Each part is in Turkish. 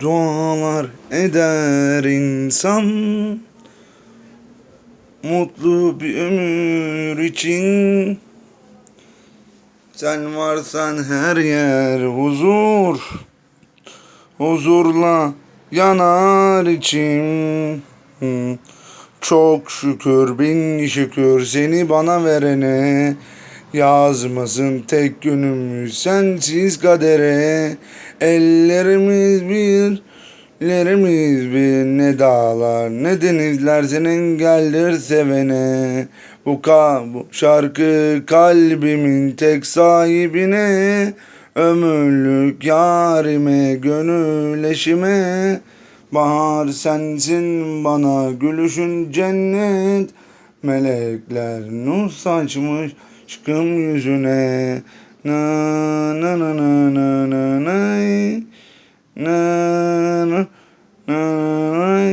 Dualar eder insan. Mutlu bir ömür için. Sen varsan her yer huzur. Huzurla yanar içim. Çok şükür bin şükür seni bana verene Yazmasın tek günümüz sensiz kadere. Ellerimiz bir Ellerimiz bir ne dağlar ne denizler senin geldir sevene. Bu, ka, bu şarkı kalbimin tek sahibine. Ömürlük yarime gönül eşime. Bahar sensin bana gülüşün cennet. Melekler nur saçmış aşkım yüzüne Na na na na na na. Na na na. Na na.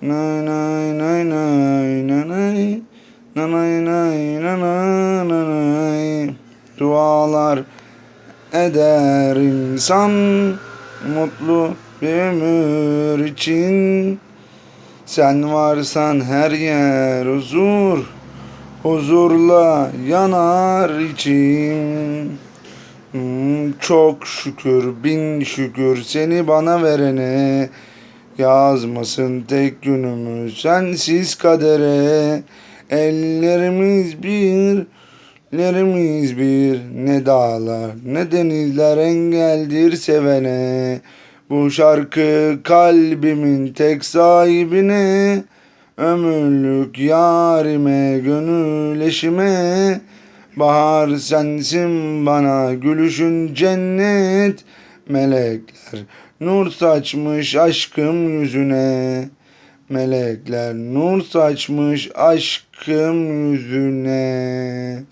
Na na na na nay. Dualar eder insan mutlu bir ömür için sen varsan her yer huzur huzurla yanar içim. Hmm, çok şükür bin şükür seni bana verene. Yazmasın tek günümüz sensiz kadere. Ellerimiz bir Lerimiz bir. Ne dağlar ne denizler engeldir sevene. Bu şarkı kalbimin tek sahibine Ömürlük yarime gönül eşime. Bahar sensin bana gülüşün cennet. Melekler nur saçmış aşkım yüzüne. Melekler nur saçmış aşkım yüzüne